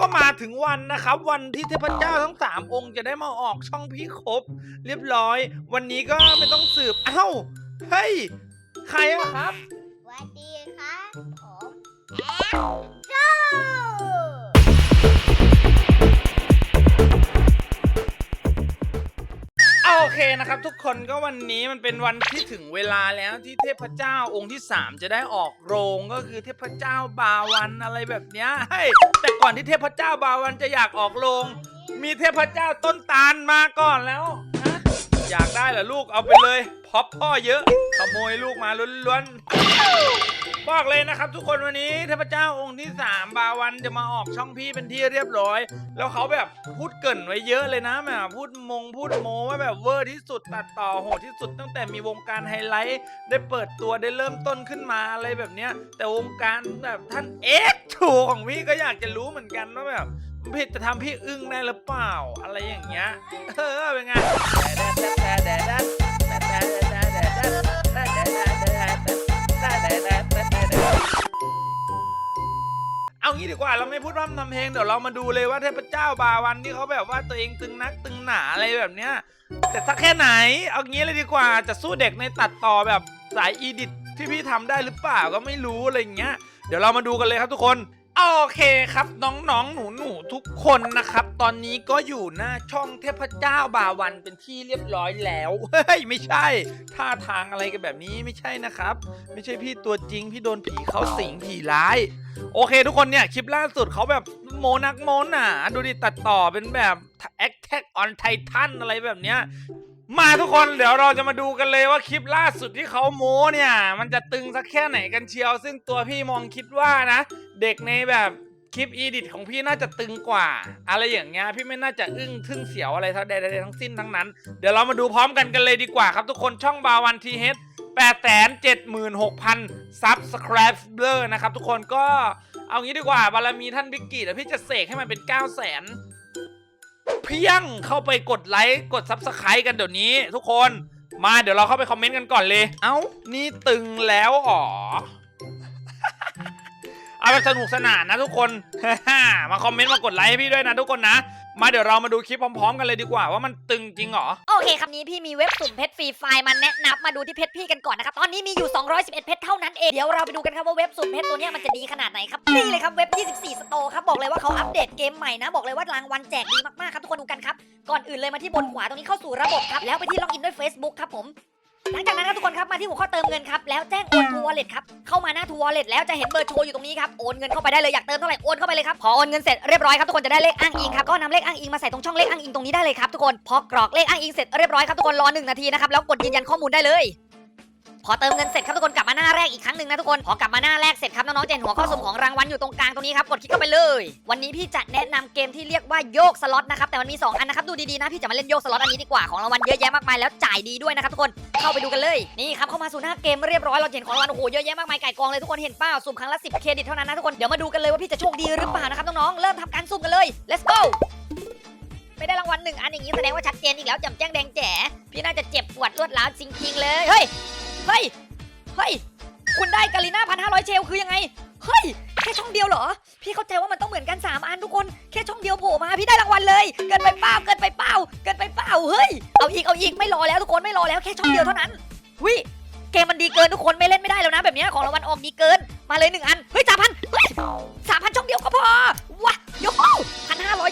ก็มาถึงวันนะครับ วันที่เทพเจ้าทั้งสามองค์จะได้มาออกช่องพี่ครบ เรียบร้อย วันนี้ก็ไม่ต้องสืบเอ้าเฮ้ยใครอะครับ สวัสดีครับผมแอม คนะครับทุกคนก็วันนี้มันเป็นวันที่ถึงเวลาแล้วที่เทพเจ้าองค์ที่ 3 จะได้ออกโรงก็คือเทพเจ้าบาวันอะไรแบบเนี้ยเฮ้ยแต่ก่อนที่เทพเจ้าบาวันจะอยากออกโรง มีเทพเจ้าต้นตาลมาก่อนแล้วนะอยากได้เหรอลูกเอาไปเลยพอบพ่อเยอะขโมยลูกมาล้วนๆ บอกเลยนะครับ ทุกคนวันนี้เทพเจ้าองค์ที่ 3 บาวันจะมาออกช่องพี่เป็นที่เรียบร้อย แล้วเขาแบบพูดเกินไว้เยอะเลยนะแบบพูดมงพูดโมว่าแบบเวอร์ที่สุดตัดต่อโหดที่สุดตั้งแต่มีวงการไฮไลท์ ได้เปิดตัวได้เริ่มต้นขึ้นมาอะไรแบบเนี้ย แต่วงการแบบท่านเอ็กถูของพี่ก็อยากจะรู้เหมือนกันว่าแบบพี่จะทำพี่อึ้งได้หรือเปล่า อะไรอย่างเงี้ยเออเป็นไง เอางี้ดีกว่าเราไม่พูดร่ำทำเพลงเดี๋ยวเรามาดูเลยว่าเทพเจ้าบาวันที่เขาแบบว่าตัวเองตึงนักตึงหนาอะไรแบบเนี้ยแต่สักแค่ไหน เอางี้เลยดีกว่าจะสู้เด็กในตัดต่อแบบสายอีดิทที่พี่ทำได้หรือเปล่าก็ไม่รู้อะไรอย่างเงี้ย เดี๋ยวเรามาดูกันเลยครับทุกคน โอเคครับน้องๆ หนูๆ ทุกคนนะครับ ตอนนี้ก็อยู่หน้าช่องเทพเจ้าบาวันเป็นที่เรียบร้อยแล้วเฮ้ยไม่ใช่ ท่าทางอะไรกันแบบนี้ไม่ใช่นะครับ ไม่ใช่พี่ตัวจริงพี่โดนผีเขาสิงผีร้าย โอเคทุกคนเนี่ย คลิปล่าสุดเขาแบบโมนักโมหนาดูดิตัดต่อเป็นแบบ Attack on Titan อะไรแบบเนี้ยมาทุกคนเดี๋ยวเราจะมาดูกันเลยว่าคลิปล่าสุดที่เขาโม้เนี่ย มันจะตึงสักแค่ไหนกันเชียว ซึ่งตัวพี่มองคิดว่านะ เด็กในแบบคลิปอีดิทของพี่น่าจะตึงกว่า อะไรอย่างเงี้ยพี่ไม่น่าจะอึ้งทึ่งเสียวอะไรทั้งใดๆทั้งสิ้นทั้งนั้น เดี๋ยวเรามาดูพร้อมกันกันเลยดีกว่าครับทุกคนช่องบาวันทีเฮด876,000ซับสไครบเบอร์นะครับทุกคนก็เอางี้ดีกว่าบารมีท่านบิกกี้เดี๋ยวพี่จะเสกให้มันเป็น 9 0 0 0 0 0เพียงเข้าไปกดไลค์กดซับสไครต์กันเดี๋ยวนี้ทุกคนมาเดี๋ยวเราเข้าไปคอมเมนต์กันก่อนเลย เอ้า นี่ตึงแล้วอ๋อเอาไปสนุกสนานนะทุกคน มาคอมเมนต์มากดไลค์ให้พี่ด้วยนะทุกคนนะ มาเดี๋ยวเรามาดูคลิปพร้อมๆ กันเลยดีกว่าว่ามันตึงจริงเหรอ โอเคคำนี้พี่มีเว็บสุ่มเพชรฟรีไฟล์มาแนะนำมาดูที่เพชรพี่กันก่อนนะครับ ตอนนี้มีอยู่ 211 เพชรเท่านั้นเอง เดี๋ยวเราไปดูกันครับว่าเว็บสุ่มเพชรตัวนี้มันจะดีขนาดไหนครับ นี่เลยครับเว็บ 24 สโตร์ครับ บอกเลยว่าเขาอัปเดตเกมใหม่นะ บอกเลยว่ารางวัลแจกดีมากๆครับทุกคนดูกันครับ ก่อนอื่นเลยมาที่บนขวาตรงนี้เข้าสู่ระบบครับ แล้วไปที่ล็อกอินด้วย Facebook ครับผม หลังจากนั้นครับทุกคนครับมาที่หัวข้อเติมเงินครับแล้วแจ้งโอนทูวอลเล็ตครับเข้ามาหน้าทูวอลเล็ตแล้วจะเห็นเบอร์โชว์อยู่ตรงนี้ครับโอนเงินเข้าไปได้เลยอยากเติมเท่าไหร่โอนเข้าไปเลยครับพอโอนเงินเสร็จเรียบร้อยครับทุกคนจะได้เลขอ้างอิงครับก็นำเลขอ้างอิงมาใส่ตรงช่องเลขอ้างอิงตรงนี้ได้เลยครับทุกคนพอกรอกเลขอ้างอิงเสร็จเรียบร้อยครับทุกคนรอหนึ่งนาทีนะครับแล้วกดยืนยันข้อมูลได้เลย พอเติมเงินเสร็จครับทุกคนกลับมาหน้าแรกอีกครั้งหนึ่งนะทุกคนพอกลับมาหน้าแรกเสร็จครับน้องๆจะเห็นหัวข้อสุ่มของรางวัลอยู่ตรงกลางตรงนี้ครับกดคลิกเข้าไปเลย วันนี้พี่จะแนะนำเกมที่เรียกว่าโยกสล็อตนะครับแต่มันมีสองอันนะครับดูดีๆนะพี่จะมาเล่นโยกสล็อตอันนี้ดีกว่าของรางวัลเยอะแยะมากมายแล้วจ่ายดีด้วยนะครับทุกคนเข้าไปดูกันเลยนี่ครับเข้ามาสู่หน้าเกมเรียบร้อยเราเห็นของรางวัลโอ้โหเยอะแยะมากมายไก่กองเลยทุกคนเห็นเปล่าสุ่มครั้งละ10เครดิตเท่านั้นนะทุกคนเดี๋ยวมาดูกันเลยว่าพี่จะโชคดีหรือเปล่านะครับน้องๆเริ่มทำการสุ่มกันเลย let's go ไม่ได้รางวัลหนึ่งอันอย่างนี้แสดงว่าชัดเจนอีกแล้วจำแจ้งแดงแจ๋พี่น่าจะเจ็บปวดรวดร้าวจริงๆเลยเฮ้ย เฮ้ย เฮ้ย คุณได้กาลิน่าพันห้าร้อยเชลคือยังไง เฮ้ย แค่ช่องเดียวเหรอ พี่เข้าใจว่ามันต้องเหมือนกัน 3 อันทุกคน แค่ช่องเดียวโผล่มาพี่ได้รางวัลเลย เกินไปเปล่า เกินไปเปล่า เกินไปเปล่า เฮ้ย เอาอีก เอาอีก ไม่รอแล้วทุกคน ไม่รอแล้ว แค่ช่องเดียวเท่านั้นวิเกมมันดีเกินทุกคนไม่เล่นไม่ได้แล้วนะ แบบนี้ของรางวัลออกดีเกิน มาเลยหนึ่งอัน เฮ้ยสามพันเฮ้ยสามพันช่องเดียวก็พอว้าโย้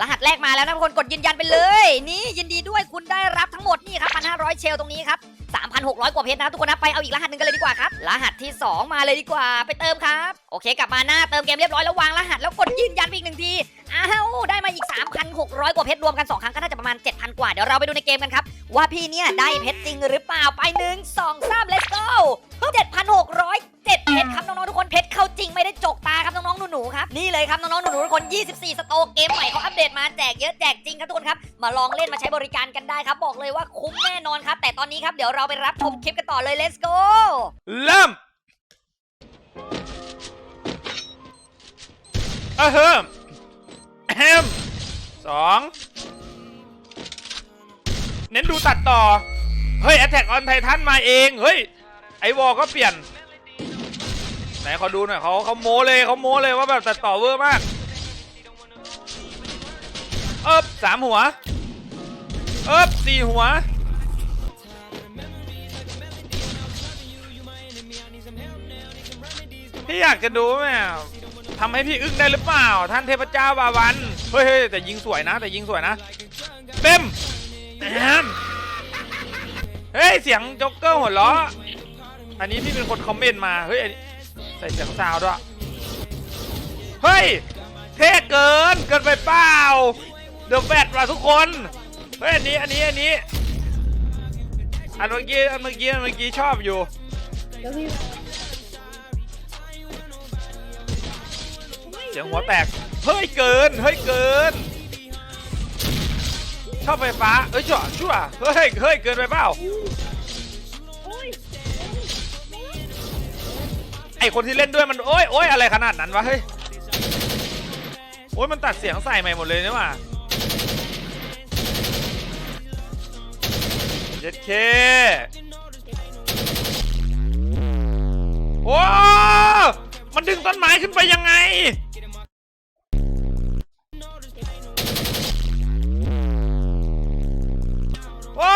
รหัสแรกมาแล้วนะทุกคนกดยืนยันไปเลย นี่ยินดีด้วยคุณได้รับทั้งหมดนี่ครับ1,500เชลตรงนี้ครับ3,600 กว่าเพชรนะครับทุกคนนะไปเอาอีกรหัสหนึ่งกันเลยดีกว่าครับ รหัสที่ 2 มาเลยดีกว่าไปเติมครับ โอเค กลับมาหน้าเติมเกมเรียบร้อยแล้ววางรหัสแล้วกดยืนยันอีกหนึ่งทีอ้าวได้มาอีก 3,600 กว่าเพชรรวมกัน 2 ครั้งก็น่าจะประมาณ 7,000 กว่า เดี๋ยวเราไปดูในเกมกันครับ ว่าพี่เนี่ยได้เพชรจริงหรือเปล่าไปหนึ่งสองสาม let's go 7,600เพชรครับน้องๆทุกคนเพชรเข้าจริงไม่ได้จกตาครับ นี่เลยครับน้องๆหนูๆทุกคน 24 สโตเกมใหม่เขาอัปเดตมาแจกเยอะแจกจริงครับทุกคนครับ มาลองเล่นมาใช้บริการกันได้ครับ บอกเลยว่าคุ้มแน่นอนครับ แต่ตอนนี้ครับเดี๋ยวเราไปรับชมคลิปกันต่อเลย let's go เริ่มอะเฮิมแฮมสองเน้นดูตัดต่อ เฮ้ย Attack on Titan มาเอง เฮ้ย ไอวอลก็เปลี่ยน ไหนขอดูหน่อยเขาเขาโม้เลยเขาโม้เลยว่าแบบตัดต่อเวอร์มากเอิบสามหัวเอิบสี่หัวพี่อยากจะดูแม่ทำให้พี่อึ้งได้หรือเปล่า ท่านเทพเจ้าบาวันเฮ้ยเฮแต่ยิงสวยนะ แต่ยิงสวยนะเต็มแอมเฮ้ยเสียงจ็อกเกอร์หัวเราะอันนี้พี่เป็นคนคอมเมนต์มาเฮ้ย ใส่เสียงซาวด้วย เฮ้ย เท่เกิน เกินไปเปล่า เดอะแฟตว่ะทุกคน เฮ้ย อันนี้ อันนี้ อันนี้ อันเมื่อกี้ อันเมื่อกี้ อันเมื่อกี้ชอบอยู่เสียงหัวแตก เฮ้ย เกิน เฮ้ย เกิน ชอบไฟฟ้า เอ้ยจ่อชั่วเฮ้ย เฮ้ย เกินไปเปล่า ไอคนที่เล่นด้วยมันโอ้ยโอ้ยอะไรขนาดนั้นวะเฮ้ยโอ้ยมันตัดเสียงใส่ใหม่หมดเลยนี่หว่าเย็ดเคโอ้มันดึงต้นไม้ขึ้นไปยังไงโอ้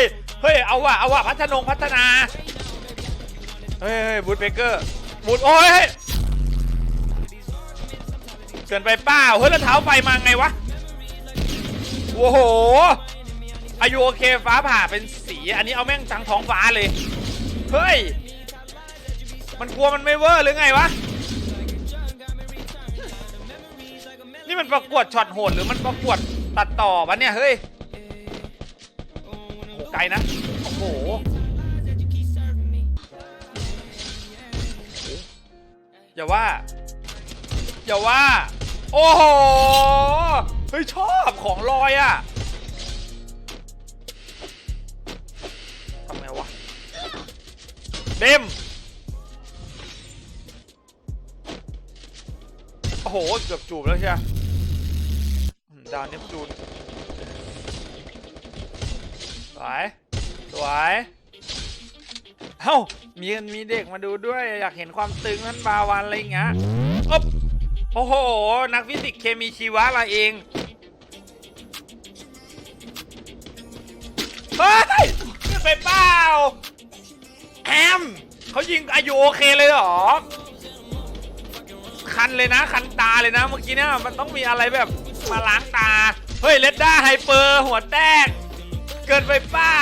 ยเฮ้ยเอาว่ะเอาว่ะพัฒนงพัฒนา เฮ้ยเฮ้ยบูทเบเกอร์บูทโอ้ยเกินไปเปล่าเฮ้ยแล้วเท้าไฟมาไงวะโอ้โหอายุโอเคฟ้าผ่าเป็นสีอันนี้เอาแม่งจังท้องฟ้าเลยเฮ้ยมันกลัวมันไม่เวอร์หรือไงวะนี่มันประกวดช็อตโหดหรือมันประกวดตัดต่อวะเนี่ยเฮ้ยโอ้ไกลนะ อย่าว่า อย่าว่า โอ้โห เฮ้ย ชอบของลอยอะทำไงวะเดมโอ้โห เกือบจูบแล้วใช่ไหมดาวเนปจูนสวยสวย เอ้ามีมีเด็กมาดูด้วย อยากเห็นความตึงท่านบาวันอะไรอย่างเงี้ยอ๊บโอ้โห นักฟิสิกส์เคมีชีวะละเองเฮ้ยขึ้นไปเปล่าแอมเขายิงอายุโอเคเลยเหรอ คันเลยนะ คันตาเลยนะ เมื่อกี้เนี่ยมันต้องมีอะไรแบบมาล้างตา เฮ้ยเลดด้าไฮเปอร์หัวแตก เกินไปเปล่า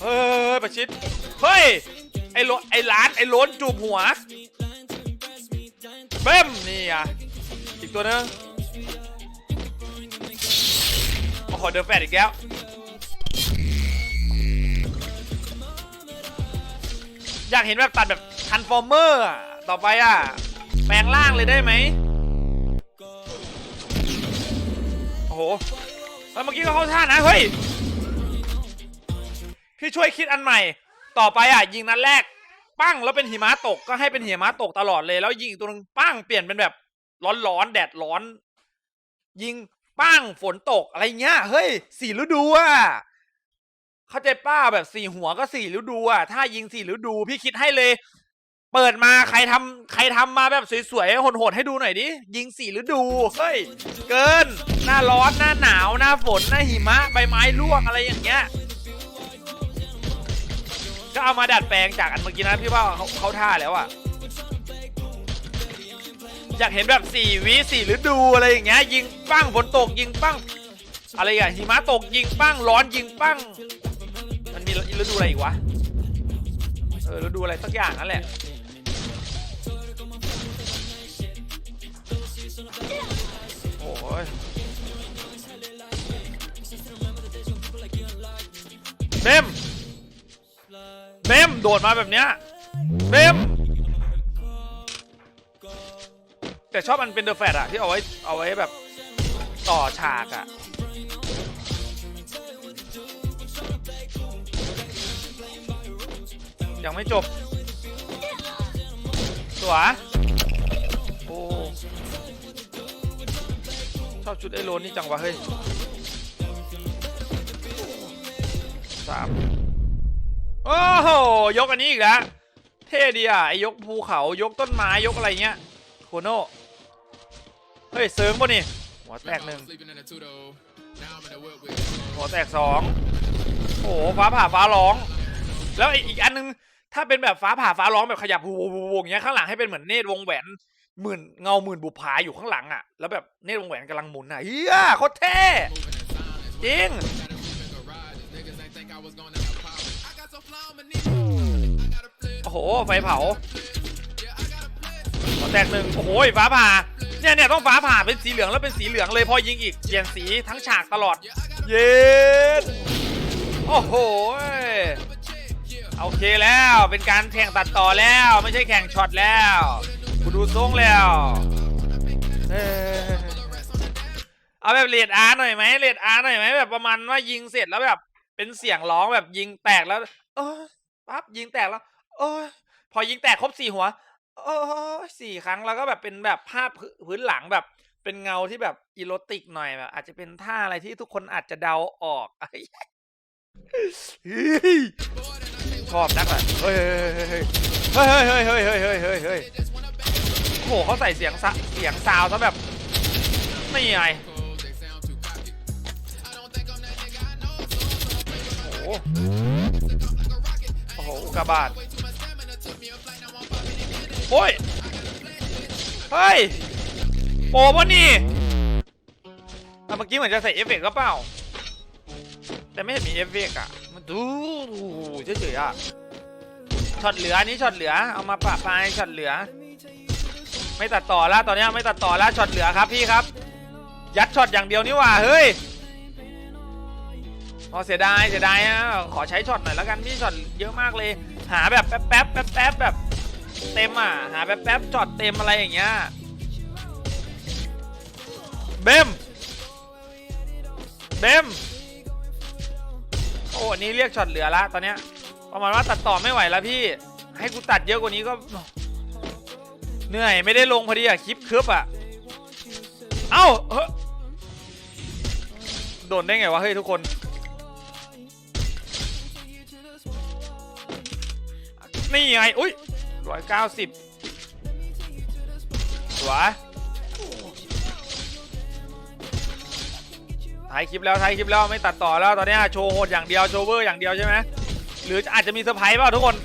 เฮ้ยประชิด เฮ้ย ไอ้โลไอ้ร้าน ไอ้ล้นจูบหัว เบ้มนี่อะ อีกตัวนึงโอ้โหเดอะแฟดอีกแล้ว อยากเห็นแบบตัดแบบทันฟอร์เมอร์ต่อไปอะ แปลงร่างเลยได้ไหมโอ้โหแล้วเมื่อกี้ก็เข้าท่านะ เฮ้ย พี่ช่วยคิดอันใหม่ ต่อไปอะ ยิงนัดแรก ปั้งแล้วเป็นหิมะตกก็ให้เป็นหิมะตกตลอดเลย แล้วยิงอีกตัวนึงปั้งเปลี่ยนเป็นแบบ ร้อนๆแดดร้อน ยิงปั้งฝนตกอะไรเงี้ย เฮ้ยสี่ฤดูอะเข้าใจป้าแบบสี่หัวก็สี่ฤดูอะถ้ายิงสี่ฤดูพี่คิดให้เลย เปิดมาใครทำใครทำมาแบบสวยๆโหดๆให้ดูหน่อยดิยิงสี่ฤดูเฮ้ยเกิน หน้าร้อนหน้าหนาวหน้าฝนหน้าหิมะใบไม้ร่วงอะไรอย่างเงี้ย ก็เอามาดัดแปลงจากอันเมื่อกี้นะพี่ว่าเขาเขาท่าแล้วอะอยากเห็นแบบสี่วิสี่ฤดูอะไรอย่างเงี้ยยิงปั้งฝนตกยิงปั้งอะไรอย่างหิมะตกยิงปั้งร้อนยิงปั้ง มันมีฤดูอะไรอีกวะเออฤดูอะไรสักอย่างนั่นแหละโอ้ยเบม โดดมาแบบเนี้ยเบมแต่ชอบมันเป็นเดอะแฟตอะที่เอาไว้เอาไว้แบบต่อฉากอะยังไม่จบตัวโอ้ชอบชุดไอโรนนี่จังวะเฮ้ยสาม โอ้โหยกอันนี้อีกแล้วเท่ดีอะไอยกภูเขายกต้นไม้ยกอะไรเงี้ยโคโน่เฮ้ยเซิร์งป่ะนี่หัวแตกหนึ่งหัวแตกสองโอ้โหฟ้าผ่าฟ้าร้อง แล้วอีกอันนึงถ้าเป็นแบบฟ้าผ่าฟ้าร้องแบบขยับวูวอย่างเงี้ยข้างหลังให้เป็นเหมือนเนตรวงแหวนหมื่นเงาหมื่นบุพาอยู่ข้างหลังอะแล้วแบบเนตรวงแหวนกำลังหมุนอะเฮียโคตรเท่จริง โอ้โห ไฟเผาหัวแตกหนึ่งโอ้โหฟ้าผ่า เนี่ยเนี่ยต้องฟ้าผ่าเป็นสีเหลืองแล้วเป็นสีเหลืองเลยพอยิงอีกเปลี่ยนสีทั้งฉากตลอด เย็นโอ้โหโอเคแล้วเป็นการแข่งตัดต่อแล้ว ไม่ใช่แข่งช็อตแล้วกูดูทรงแล้วเอ้ยเอาแบบเลดอาร์หน่อยไหมเลดอาร์หน่อยไหมแบบประมาณว่ายิงเสร็จแล้วแบบเป็นเสียงร้องแบบยิงแตกแล้ว เออปั๊บยิงแตกแล้วเออพอยิงแตกครบสี่หัวเออสี่ครั้งแล้วก็แบบเป็นแบบภาพพื้นหลังแบบ เป็นเงาที่แบบอีโรติกหน่อยแบบอาจจะเป็นท่าอะไรที่ทุกคนอาจจะเดาออกชอบนักอะเฮ้ยเฮ้ยเฮ้ยเฮ้ยเฮ้ยเฮ้ยเฮ้ยเฮ้ยเฮ้ยโอ้โหเขาใส่เสียงซะเสียงซาวซะแบบนี่ไงโอ้าบาตโอ้ย เฮ้ยโปรปะนี่อะเมื่อกี้เหมือนจะใส่เอฟเฟกต์ก็เปล่า แต่ไม่เห็นมีเอฟเฟกต์อะ มันดูเฉยๆอะ ช็อตเหลืออันนี้ช็อตเหลือ เอามาปะปลายช็อตเหลือ ไม่ตัดต่อแล้วตอนนี้ไม่ตัดต่อแล้วช็อตเหลือครับพี่ครับ ยัดช็อตอย่างเดียวนี่ว่าเฮ้ยพอเสียดายเสียดายอะขอใช้ช็อตหน่อยแล้วกันพี่ช็อตเยอะมากเลย หาแบบแป๊บแป๊บแป๊บแป๊บแบบเต็มอะ หาแป๊บแป๊บช็อตเต็มอะไรอย่างเงี้ยเบมเบมโอ้นนี้เรียกช็อตเหลือละตอนเนี้ยประมาณว่าตัดต่อไม่ไหวแล้วพี่ ให้กูตัดเยอะกว่านี้ก็ เหนื่อยไม่ได้ลงพอดีอะคลิปคลิปอะเอ้าเฮ้ยโดนได้ไงวะเฮ้ยทุกคน นี่ไง อุ้ยร้อยเก้าสิบวยถ่ายคลิปแล้วถ่ายคลิปแล้วไม่ตัดต่อแล้วตอนนี้โชว์โหดอย่างเดียวโชว์เวอร์อย่างเดียวใช่ไหมหรืออาจจะมีเซอร์ไพรส์เปล่าทุกคน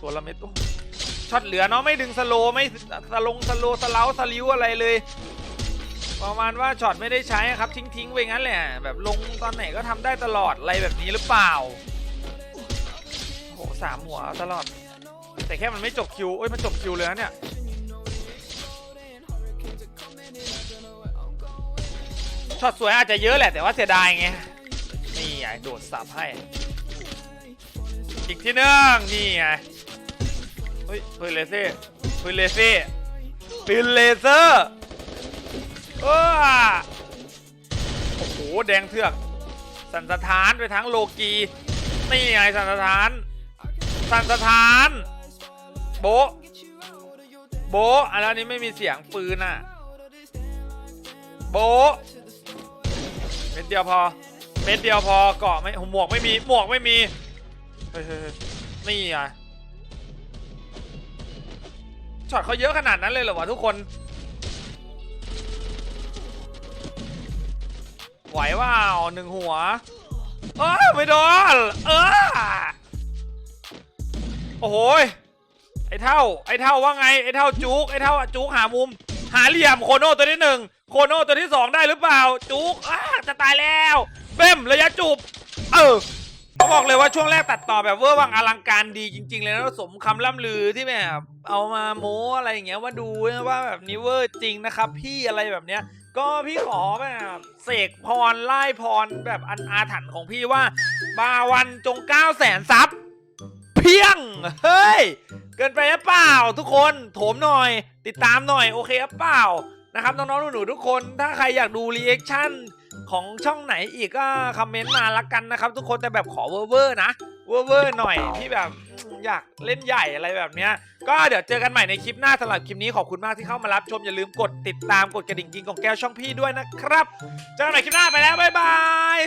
ตัวละเม็ดช็อตเหลือเนาะไม่ดึงสโลไม่สลงสโลสเลาสลิวอะไรเลย ประมาณว่าช็อตไม่ได้ใช้ครับทิ้งทิ้งๆไปงั้นแหละแบบลงตอนไหนก็ทำได้ตลอดอะไรแบบนี้หรือเปล่า สามหัวตลอด แต่แค่มันไม่จบคิวเอ้ยมันจบคิวเลยนะเนี่ยช็อตสวยอาจจะเยอะแหละแต่ว่าเสียดายไงนี่ไงโดดสับให้ อีกที่นึงนี่ไงเฮ้ยปืนเลเซอร์ปืนเลเซอร์ปืนเลเซอร์โอ้โหแดงเถือกสันสถานไปทั้งโลกีนี่ไงสันสถาน สันสถาน โบโบะอันนี้ไม่มีเสียงปืนอะ โบเม็ดเดียวพอ เม็ดเดียวพอเกาะไม่หมวกไม่มี หมวกไม่มี เฮ้ยเฮ้ยเฮ้ยนี่ไงช็อตเขาเยอะขนาดนั้นเลยเหรอวะทุกคน ไหวว่าหนึ่งหัว เออไม่โดน เออ โอ้โหไอ้เท่า ไอ้เท่าว่าไง ไอ้เท่าจุก ไอ้เท่าจุกหามุม หาเหลี่ยมโคโน่ตัวที่หนึ่งโคโน่ตัวที่สองได้หรือเปล่า จุกอ้าจะตายแล้วเบ้มระยะจูบ เออบอกเลยว่าช่วงแรกตัดต่อแบบเวอร์วังอลังการดีจริง ๆ เลยนะสมคำล่ำลือที่แบบเอามาโม้อะไรอย่างเงี้ยว่าดูว่าแบบนี้เวอร์จริงนะครับ พี่อะไรแบบเนี้ย ก็พี่ขอแบบเสกพรไล่พรแบบอันอาถรรพ์ของพี่ว่า บาวันจงเก้าแสนซับ เพียง เฮ้ย เกินไปหรือเปล่า ทุกคนโถมหน่อย ติดตามหน่อยโอเคหรือเปล่านะครับน้องๆหนูๆทุกคน ถ้าใครอยากดูรีแอคชั่นของช่องไหนอีกก็คอมเมนต์มาละกันนะครับ ทุกคนแต่แบบขอเวอร์เวอร์นะเวอร์เวอร์หน่อยที่แบบอยากเล่นใหญ่อะไรแบบเนี้ย ก็เดี๋ยวเจอกันใหม่ในคลิปหน้าสำหรับคลิปนี้ขอบคุณมากที่เข้ามารับชมอย่าลืมกดติดตามกดกระดิ่งกิงของแก้วช่องพี่ด้วยนะครับ เจอกันใหม่คลิปหน้าไปแล้วบ๊ายบาย